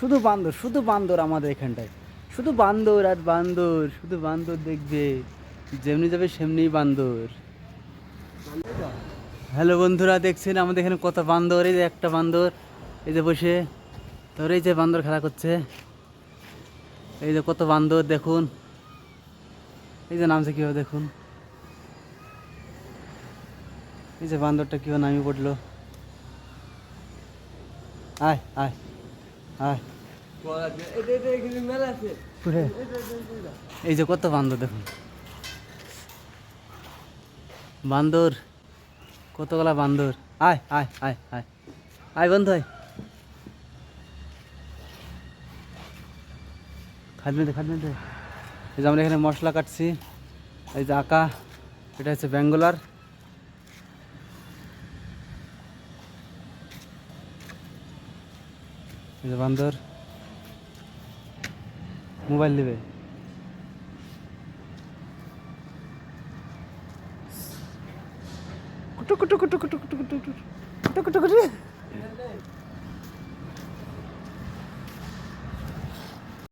শুধু বান্দর শুধু বান্দর আমাদের এখানটায়। শুধু বান্দর আর বান্দর, শুধু বান্দর দেখবে, যেমনি যাবে সেমনি বান্দর। হ্যালো বন্ধুরা, দেখছেন আমাদের এখানে কত বান্দর? এই যে একটা বান্দর, এই যে বসে। তোর এই যে বান্দর খেলা করছে। এই যে কত বান্দর, দেখুন। এই যে নামছে কীভাবে, দেখুন। এই যে বান্দরটা কীভাবে নামিয়ে পড়ল। আয় আয় আয়। এই যে কত বান্দর দেখুন। বান্দর, কতগুলা বান্দর? আয় আয় আয় আয়। আয় বন্ধু, আয়। খাদমে দে খাদমে দে এই যে আমরা এখানে মশলা কাটছি। এই যে আঁকা, এটা হচ্ছে ব্যাঙ্গোলার। এই যে বান্দর। মোবাইল নেবে কুটু কুটু কুটু কুটু কুটু কুটু কুটু কুটু কুটু